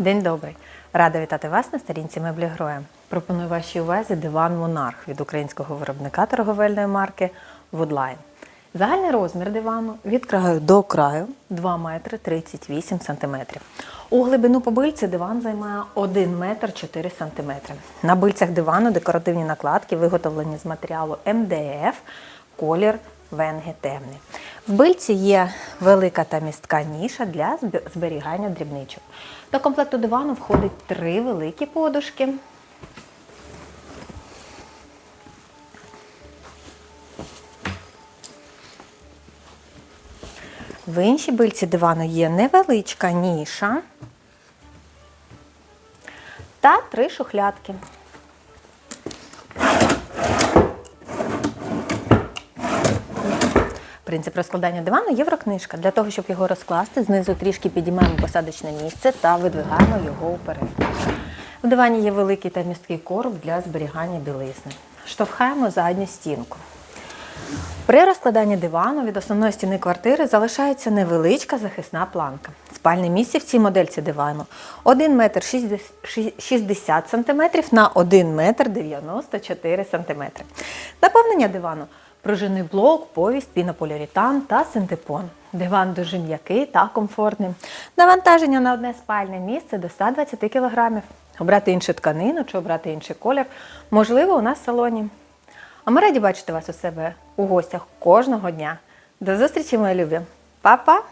День добрий! Рада вітати вас на сторінці меблі Гроя. Пропоную вашій увазі диван Монарх від українського виробника торговельної марки Woodline. Загальний розмір дивану від краю до краю 2 метри 38 сантиметрів. У глибину побильці диван займає 1 метр 4 сантиметри. На бильцях дивану декоративні накладки виготовлені з матеріалу МДФ, колір венги темний. В бильці є велика та містка ніша для зберігання дрібничок. До комплекту дивану входить три великі подушки. В іншій бильці дивану є невеличка ніша та три шухлядки. Принцип розкладання дивану єврокнижка. Для того, щоб його розкласти, знизу трішки підіймаємо посадочне місце та видвигаємо його уперед. В дивані є великий та місткий короб для зберігання білизни. Штовхаємо задню стінку. При розкладанні дивану від основної стіни квартири залишається невеличка захисна планка. Спальне місце в цій модельці дивану 1 метр 60 см на 1 метр 94 см. Наповнення дивану пружинний блок, повість, пінополіуретан та синтепон. Диван дуже м'який та комфортний. Навантаження на одне спальне місце до 120 кг. Обрати іншу тканину чи обрати інший колір можливо у нас в салоні. А ми раді бачити вас у себе у гостях кожного дня. До зустрічі, мої любі. Па-па!